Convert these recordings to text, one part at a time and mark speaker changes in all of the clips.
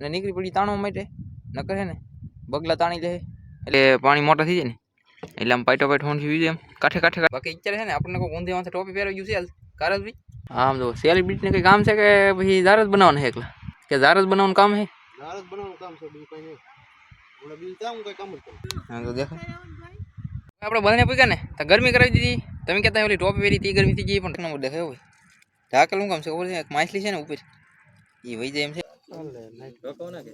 Speaker 1: અને નીકળી પડી તાણવા માટે ન કરે ને બગલા તાણી લે એટલે પાણી મોટા થઈ જાય ને. એટલે આમ પાઇટો પાઇટ હોન જીવી એમ કાંઠે કાંઠે બાકી ઈચ્છા છે ને આપણને કોઈ ઊંધી માથે ટોપી પહેરવી ગયું છે હાલ. કારજભાઈ આમ જો સેલિબ્રિટીને કંઈ કામ છે કે પછી ઝાર જ બનાવવાનું છે એકલા? કે ઝાર જ બનાવવાનું કામ છે
Speaker 2: નારદ બનાવવાનું કામ છે બીજું કઈ નહીં. હમણાં બીજું ત્યાં હું કઈ કામ જ કરું
Speaker 1: હા તો દેખાય. આપણે બધાને પૂછ્યા ને તો ગરમી કરાવી દીધી. તમે કહેતા ઓલી ટોપી પહેરી તી ગરમી થઈ ગઈ પણ નંબર દેખાય હોય ઢાકલ શું કામ છે ખબર છે? એક માછલી છે ને ઉપર. એ વહી જાય એમ છે.
Speaker 2: કે.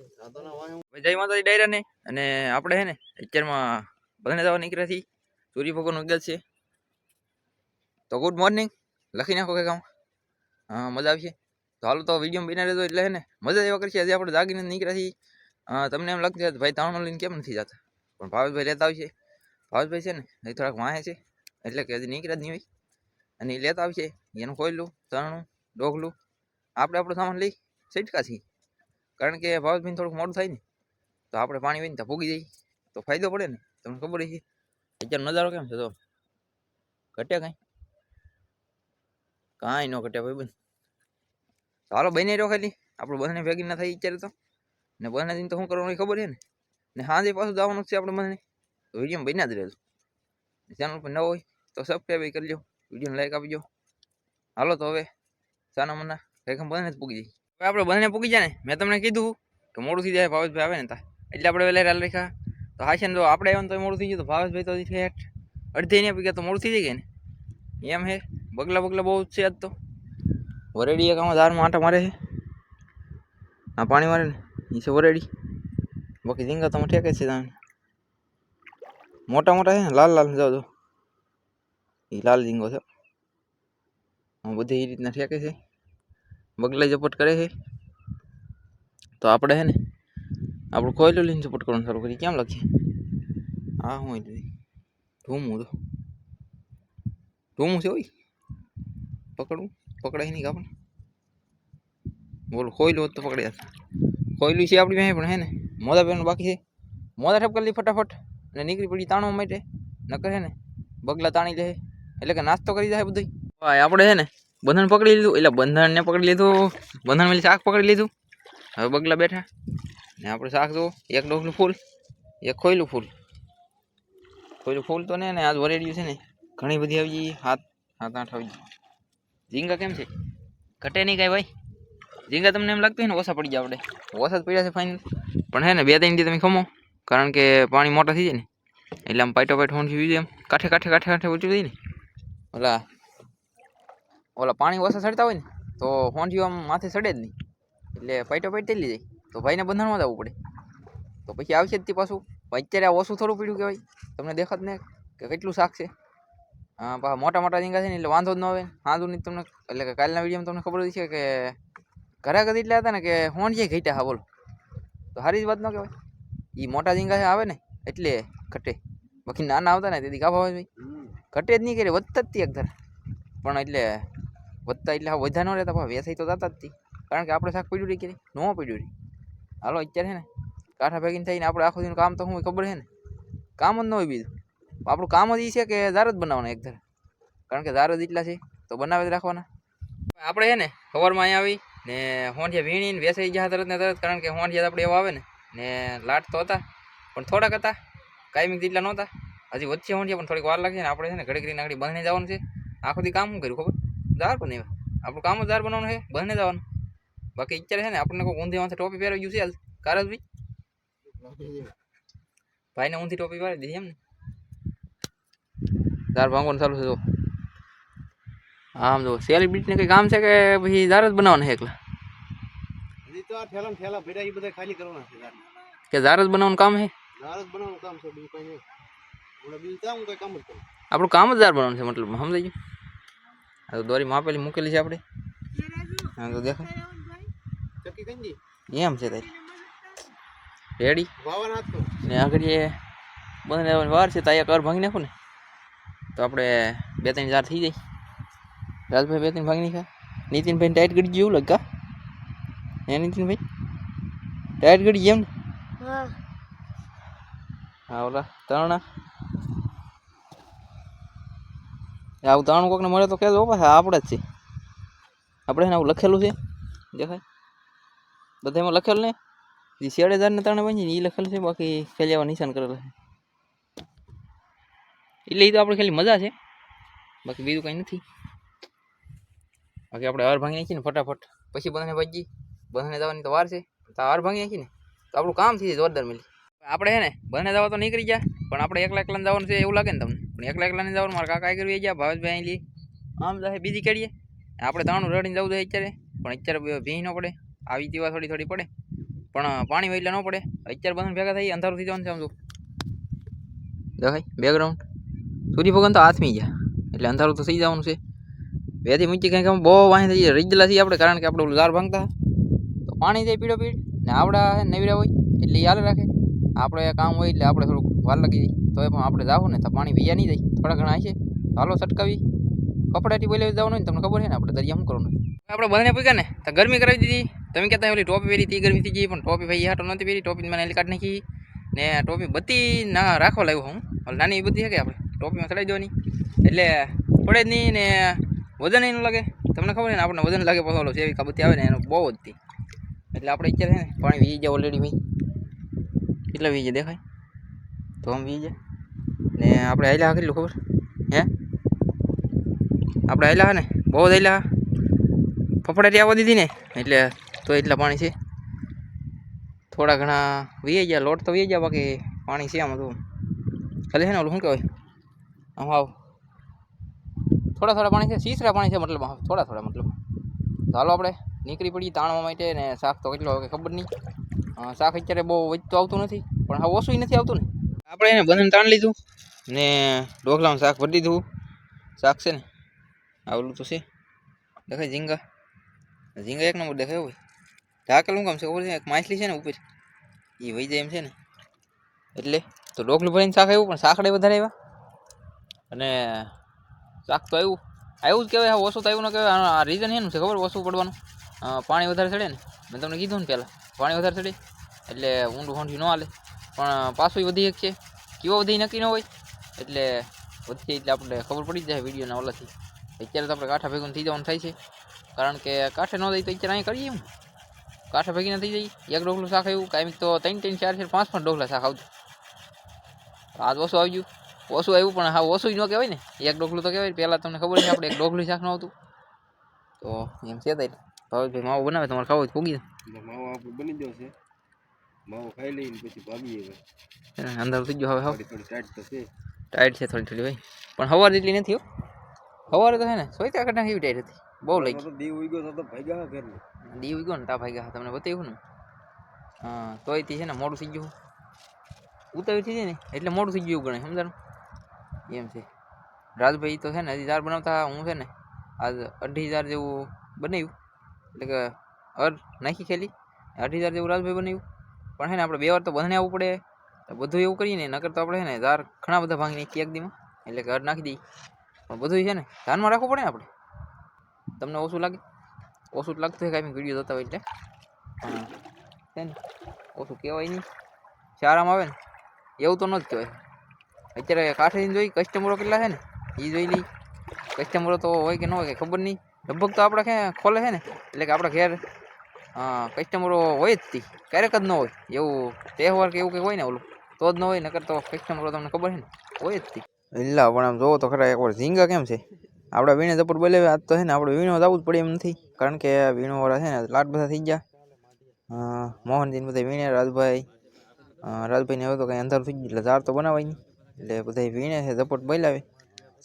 Speaker 1: જય માતાજી ડાયરા ને. અને આપણે છે ને અત્યારમાં બધાને જવા નીકળ્યા છીએ. સૂર્ય ભગવાન ઉગેલ છે. તો ગુડ મોર્નિંગ લખી નાખો કંઈક આમ. હા મજા આવશે. તો હાલો તો વીડિયો બિના રહેતો એટલે હે ને મજા એવા કરશે. હજી આપણે જાગીને નીકળ્યા છીએ. તમને એમ લાગશે કે ભાઈ તાણો લઈને કેમ નથી જતા? પણ ભાવેશભાઈ લેતા આવશે ભાવેશભાઈ છે ને એ થોડાક વાહે છે. એટલે કે હજી નીકળ્યા જ નહીં હોય. અને એ લેતા આવશે. એનું ખોયલું તરણું ડોગલું આપણે આપણો સામાન લઈ સિટકા છીએ. કારણ કે ભાવેશભાઈને થોડુંક મોડું થાય ને, તો આપણે પાણી હોય ને ત્યાં ભૂગી જઈએ. તો ફાયદો પડે ને, તમને ખબર છે અત્યારે નજારો કેમ છે તો? ઘટે કાંઈ? કાંઈ ન ઘટે ભાઈ બંધ. ચાલો બને રહ્યો ખાલી. આપણે બધાને ભેગી ના થઈ અત્યારે તો. ને બધાને દિન તો શું કરવાનું એ ખબર છે ને? ને સાંજે પાછું જવાનું જ છે આપણે બધાને તો વીડિયો બન્યા જ રહેજો. ચેનલ પર ન હોય તો સબસ્ક્રાઈબ કરી લો વિડીયોને લાઈક આપી દો હાલો તો હવે, સાના મના કંઈક બધાને જ પૂગી જાય હવે આપણે બધાને પૂગી જાય ને, મેં તમને કીધું કે મોડું થઈ જાય ભાવેશભાઈ આવે ને તા. એટલે આપણે વહેલા રાલ રાખ્યા. તો હા છે ને, જો આપણે આવ્યા ને તો મોડું થઈ ગયું, તો ભાવેશભાઈ તો હજી ઠેઠ અડધી ને પી ગયા તો મોડું થઈ જાય ને. એમ હે. બગલા બગલા બહુ જ છે આજ તો. વરેડી એક આમાં ધારમાં આંટા મારે છે. આ પાણી મારે ને. એ છે વરેડી. બાકી ઝીંગા તમે ઠેકે છે તમે મોટા મોટા છે ને, લાલ લાલ જાઓ જો એ લાલ ઝીંગો છે. આમ બધી એ રીતના ઠેકે છે. બગલા ઝપટ કરે છે. તો આપણે છે ને, આપણું કોયલું લઈને ઝપટ કરવાનું શરૂ કરીએ. કેમ લખીએ? હા, હું દીધી ધૂમું તો. ધૂમું છે હોય પકડવું? પકડાય નહીં કાપડ બોલો હોત તો પકડી જશે ખોયલું છે આપણી પાસે પણ હે ને, મોદા પહેરવાનું બાકી છે. મોદા ઠપ કરી ફટાફટ અને નીકળી પડી તાણવા માટે. નકર હે ને, બગલા તાણી લે એટલે કે નાસ્તો કરી જાય બધું ભાઈ, આપણે છે ને બંધન પકડી લીધું, એટલે બંધનને પકડી લીધું, બંધન મેલી શાક પકડી લીધું. હવે બગલા બેઠા. ને આપણે શાક જુઓ એક ડોકનું ફૂલ, એક ખોયલું ફૂલ. ખોયલું ફૂલ તો ને આજ વરેડ્યું છે ને, ઘણી બધી આવી ગઈ હાથ હાથ આઠ આવી ગઈ. ઝીંગા કેમ છે? ઘટે નહીં કાંઈ ભાઈ. ઝીંગા તમને એમ લાગતું હોય ને, ઓછા પડી જાય આપણે. ઓછા જ પડ્યા છે ફાઇનલ પણ હે ને, બે ત્રણ તમે ખમો, કારણ કે પાણી મોટા થઈ જાય ને. એટલે આમ પાઇટો પાઇટ હોન જીવી એમ. કાંઠે કાંઠે કાંઠે કાંઠે ઉચું થઈ ને. ઓલા ઓલા પાણી ઓછા ચડતા હોય ને તો જીવ આમ માથે ચડે જ નહીં. એટલે પાઇટો પાઇટ થઈ જાય. તો ભાઈને બંધનમાં જવું પડે. તો પછી આવશે જ તે પાછું. અત્યારે આ ઓછું થોડું પીડ્યું કહેવાય. તમને દેખાત ને કે કેટલું શાક છે. હા પાછા મોટા મોટા ઝીંગા છે ને એટલે વાંધો જ ન આવે. સાંધું નહીં તમને એટલે કે કાલના વિડીયોમાં તમને ખબર છે કે ઘરે કદી એટલા હતા ને કે જે ઘટ્યા હા બોલો. તો સારી જ વાત ન કહેવાય. એ મોટા ઝીંગા આવે ને એટલે ઘટે. બાકી નાના આવતા ને તેથી ગાભા હોય ભાઈ ઘટે જ નહીં કરે વધતા જ એક ધાર. પણ એટલે વધતા એટલે હા વધા ન રહેતા, પણ વેસાઈ તો જતા જ કારણ કે આપણે શાક પીડ્યું રહી કે ન પીડ્યું રહી હાલો, અત્યારે છે ને, કાંઠા ભેગીને થઈને આપણે આખો દિન કામ તો હું ખબર છે ને? કામ જ ન હોય બીજું. આપણું કામ જ એ છે કે ઝાર જ બનાવવાના એક ધાર કારણ કે ઝાર જ એટલા છે, તો બનાવે જ રાખવાના. આપણે છે ને, સવારમાં અહીંયા આવી ને હોંઠિયા વીણીને વેસાઈ ગયા તરત ને તરત, કારણ કે હોંઠિયા આપણે એવા આવે ને ને લાટ તો હતા, પણ થોડાક હતા. કાયમિક જેટલા નહોતા. હજી વચ્ચે હોંઠિયા, પણ થોડીક વાર લાગે ને આપણે છે ને ઘડી ઘડી નાગડી બંધને જવાનું છે. આખો દી કામ શું કર્યું ખબર? ઝાર પણ એવા આપણું કામ જ ઝાર બનાવવાનું છે બંધને જવાનું બાકી અત્યારે છે ને આપણને કોઈ ઊંધી માથે ટોપી પહેરવી ગયું છે હાલ કારજભાઈ ભાઈને ઊંધી ટોપી પહેરી દીધી એમ ને ઝાર ભાંગવાનું ચાલુ છે જો આમ જો સેલિબ્રિટીને કંઈ કામ છે કે પછી ઝાર જ બનાવવાના છે એકલા
Speaker 2: હજી તો આ ઠેલા ને ઠેલા ભેડા એ બધા ખાલી કરવાના છે ઝાડના.
Speaker 1: કે ઝાર જ બનાવવાનું કામ છે
Speaker 2: નારદ બનાવવાનું કામ છે બીજું કઈ નહીં હમણાં બીજું ત્યાં હું કઈ કામ જ કરું
Speaker 1: આપણું કામ જ ઝાર બનાવવાનું છે મતલબ સમજાઈ ગયું આ તો દોરી માપેલી મૂકેલી છે આપણે હા તો દેખાય.
Speaker 2: ચક્કી કઈ દી
Speaker 1: એમ છે તારી. રેડી?
Speaker 2: વાવા નાખતો
Speaker 1: ને આગળ એ બંધ રહેવાની વાર છે ત્યાં કર ભાંગી નાખું ને. તો આપણે બે ત્રણ હજાર થઈ જાય. રાજભાઈ બે ત્રણ ભાંગી નાખ્યા. નીતિનભાઈ ટાઈટ કરી જેવું લગા હે? નીતિનભાઈ? ટાઈટ કરી જેમ ને હા ઓલા તરણા? આવું તરણું કોકને મળે તો કહેજો પાછા, આપણે જ છે આપણે એને આવું લખેલું છે. દેખાય? બધા એમાં લખેલું ને? જે શેડેદારના તાણે બની એ લખેલું છે, બાકી ખેલ્યાવા નિશાન કરેલા છે. એટલે એ તો આપણે ખાલી મજા છે. બાકી બીજું કંઈ નથી. બાકી આપણે હાર ભાંગી નાખીએ ને ફટાફટ. પછી બધાને ભાજી બધાને જવાની તો વાર છે. તો હાર ભાંગી નાખીએ ને? તો આપણું કામ થઈ જાય જોરદાર મિલી. આપણે હે ને, બધાને જવા તો નીકળી ગયા, પણ આપણે એકલા એકલા જવાનું છે એવું લાગે ને તમને? પણ એકલા એકલા જવાનું? મારા કાકા કરવી ગયા ભાવેશભાઈ અહીં લી. આમ જાય બીજી કેડીએ. આપણે તાણું રડીને જવું જોઈએ અત્યારે. પણ અત્યારે ભીં ન પડે. આવી તેવા થોડી થોડી પડે. પણ પાણી વહેલા ન પડે. અત્યારે બધા ભેગા થઈ અંધારું થઈ જવાનું છે સમજો દેખાય બેકગ્રાઉન્ડ સૂર્ય ભગવાન તો હાથમી ગયા. એટલે અંધારું તો થઈ જવાનું છે. વેથી મૂકી કંઈક આમ બહુ વાહી થઈ જાય. રીજલા છીએ આપણે, કારણ કે આપણે ઓલું ઝાડ ભાંગતા તો પાણી જાય પીડો પીડ. ને આપણા નવીરા હોય, એટલે યાદ રાખે. આપણે કામ હોય એટલે આપણે થોડુંક વાર લાગી જાય. તો એ પણ આપણે જાવું ને તો પાણી વીયા નહીં જાય. થોડા ઘણા છે હાલો છટકાવી. ફફડાટી બોલાવી જવાનું ને તમને ખબર છે ને, આપણે દરિયા શું કરવાનું આપણે બંને પૂછ્યા ને, તો ગરમી કરાવી દીધી. તમે કહેતા ઓલી ટોપી પહેરી તી ગરમી થઈ ગઈ, પણ ટોપી ભાઈ હાટો નહોતી પહેરી. ટોપી મને કાઢી નાખી. ને ટોપી બધી ના રાખવા લાવ્યો હું. નાની બધી છે કે આપણે? ટોપીમાં ચડાવી દેવાની. એટલે પડે જ નહીં ને વજન એનું લાગે. તમને ખબર છે ને, આપણને વજન લાગે પછી ઓલો કાબુતી આવે ને, એનો બહુ જ એટલે આપણે અત્યારે છે ને, પાણી વીજ જાય ઓલરેડી ભાઈ. કેટલા વીજે દેખાય. તો આમ વી જાય ને આપણે હાલ્યા કેટલું ખબર? હે? આપણે આવેલા ને? બહુ જ ફફડાટી આવવા દીધી ને? એટલે તો એટલા પાણી છે. થોડા ઘણા વી ગયા, લોટ તો વી ગયા, બાકી પાણી છે આમાં તો. ખાલી છે ને ઓલું શું કહેવાય? આમ આવ. થોડા થોડા પાણી છે સીસરા પાણી છે મતલબ થોડા થોડા મતલબ. ચાલો આપણે, નીકળી પડી તાણવા માટે ને શાક તો કેટલો હવે ખબર નહીં. શાક અત્યારે બહુ વધતું આવતું નથી, પણ હા ઓછું નથી આવતું ને. આપણે એને બંધન તાણ લીધું. ને ઢોકલામાં શાક ભરી દીધું. શાક છે ને, આવલું તો છે. દેખાય ઝીંગા. ઝીંગા એક નંબર દેખાય હોય ઢાકેલું કામ છે ખબર છે? એક માછલી છે ને ઉપર. એ વહી જાય એમ છે ને. એટલે તો ઢોકલું ભરીને શાક આવ્યું પણ શાકડે વધારે આવ્યા અને શાક તો આવ્યું આવ્યું જ કહેવાય ઓછું તો આવ્યું ન કહેવાય. આ રીઝન એનું છે ખબર? ઓછું પડવાનું. પાણી વધારે ચડે ને. મેં તમને કીધું ને પહેલાં, પાણી વધારે ચડે. એટલે ઊંડું હોંઠી ન હાલે. પણ પાછું વધી એક છે કેવો વધી નક્કી ન હોય. એટલે વધશે એટલે આપણે ખબર પડી જાય વિડીયોના ઓલાથી. અત્યારે તો આપણે કાંઠા ભેગું થઈ જવાનું થાય છે. કારણ કે કાંઠે ન થઈ તો અત્યારે અહીં કરીએ એમ. કાંઠા ભેગી ન થઈ જાય. એક ડોકલું શાક આવ્યું કાંઈક તો ત્રણ ત્રણ ચાર ચાર પાંચ પાંચ ડોકલા શાક આવતું. આજ ઓછું આવી ગયું. ઓછું આવ્યું પણ હા ઓછું જ ન કહેવાય ને. એક ડોકલું તો કહેવાય પહેલાં તમને ખબર છે આપણે એક ડોકલું શાક ન આવતું. તો એમ છે તાઈ ભાવેશભાઈ માવો બનાવે તમારે ખાવું પૂગી
Speaker 2: માવો આપણે બની જશે માવો ખાઈ લઈને પછી ભાગીએ
Speaker 1: જાય અંદર થઈ ગયો હવે
Speaker 2: થોડી ટાઈટ તો છે.
Speaker 1: ટાઈટ છે થોડી થોડી ભાઈ. પણ સવાર જેટલી નથી હો. સવારે તો છે ને સોયતા કટા કેવી ટાઈટ હતી. બહુ લઈ
Speaker 2: તો દીવ ઉઈ ગયો તો ભાગ્યા હા ઘરને.
Speaker 1: દી ગયો ને તા ભાઈ ગયા તમને બતાવ્યું ને? હા તોયથી છે ને મોડું થઈ ગયું ઉતાવી થઈ જાય ને એટલે મોડું થઈ ગયું ગણે સમજાણું? એમ છે. રાજભાઈ તો છે ને હજી ચાર બનાવતા હું છે ને આજ અઢી હજાર જેવું બનાવ્યું. એટલે કે અર નાખી ખેલી. અઢી હજાર જેવું રાજભાઈ બનાવ્યું. પણ છે ને આપણે બે વાર તો બંધને આવવું પડે. તો બધું એવું કરીએ ને, નકર તો આપણે ને, ધાર ઘણા બધા ભાંગી નાખીએ એક દીમાં. એટલે ઘર નાખી દઈએ. પણ બધું છે ને, ધ્યાનમાં રાખવું પડે ને આપણે. તમને ઓછું લાગે? ઓછું લાગતું હોય કાંઈ વીડિયો જોતા હોય એટલે. છે ને, ઓછું કહેવાય નહીં. સારામાં આવે ને, એવું તો ન જ કહેવાય. અત્યારે કાંઠેથી જોઈ કસ્ટમરો કેટલા છે ને એ જોઈ લઈ. કસ્ટમરો તો હોય કે ન હોય કે ખબર નહીં. લગભગ તો આપણે ક્યાં ખોલે છે ને, એટલે કે આપણા ઘેર કસ્ટમરો હોય જ તી. ક્યારેક જ ન હોય. એવું તહેવાર કે એવું કંઈક હોય ને ઓલું. તો જ ન હોય, નકર તો કસ્ટમરો તમને ખબર છે ને? હોય જ તી. પણ આમ જોવો તો ખરા એકવાર ઝીંગા કેમ છે? આપણે વીણે જપટ બોલાવે આજ તો છે ને આપણે વીણો જવું જ પડે એમ નથી. કારણ કે વીણોવાળા છે ને લાટ બધા થઈ ગયા. મોહનજીન બધા વીણે રાજભાઈ. રાજભાઈને હવે તો કંઈ અંધારું થઈ ગયું, એટલે ઝાડ તો બનાવાય નહીં. એટલે બધા વીણે છે ઝપટ બોલાવે.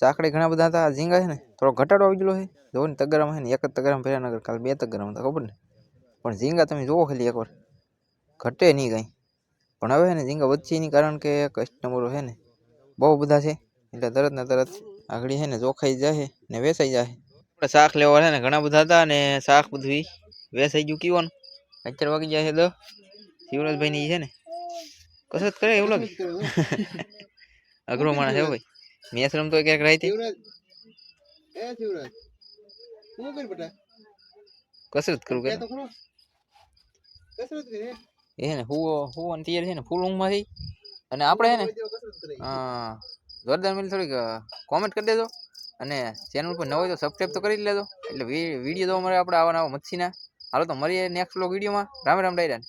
Speaker 1: ચાકડી ઘણા બધા હતા ઝીંગા છે ને થોડો ઘટાડો આવી ગયેલો છે. જોવો ને, તગરામાં છે ને, એક જ તગરામાં ભર્યા નગર, કાલ બે તગરામાં હતા, ખબર ને? પણ ઝીંગા તમે જુઓ ખાલી એકવાર. ઘટે નહીં કાંઈ. પણ હવે ને ઝીંગા વધશે એની કારણ કે કસ્ટમરો છે ને બહુ બધા છે. એટલે તરત ને તરત આગળ છે ને ચોખાઈ જાય ને વેચાઈ જાય આપણે શાક લેવા છે ને ઘણા બધા હતા ને શાક બધું વેચાઈ ગયું કીવાનું. અત્યારે વાગી જાય છે તો શિવરાજભાઈ ની છે ને કસરત કરે એવું લાગે? અઘરો માણસ છે ભાઈ. રમતો હોય ક્યાંક રહી
Speaker 2: શિવરાજ એ શિવરાજ શું કરી બેટા?
Speaker 1: કસરત કરું કે
Speaker 2: તો કસરત કરે
Speaker 1: એ છે ને હુવો હુવાની તૈયાર છે ને ફૂલ ઊંઘમાં થઈ અને આપણે છે ને, હા, જોરદાર મિલ થોડીક કોમેન્ટ કરી દેજો. અને ચેનલ પર નવો હોય તો સબસ્ક્રાઈબ તો કરી જ લેજો. એટલે વીડિયો તો મળે આપણે આવા નવા મચ્છીના. હાલો તો મળીએ નેક્સ્ટ વ્લોગ વિડીયોમાં રામ રામ ડાયરા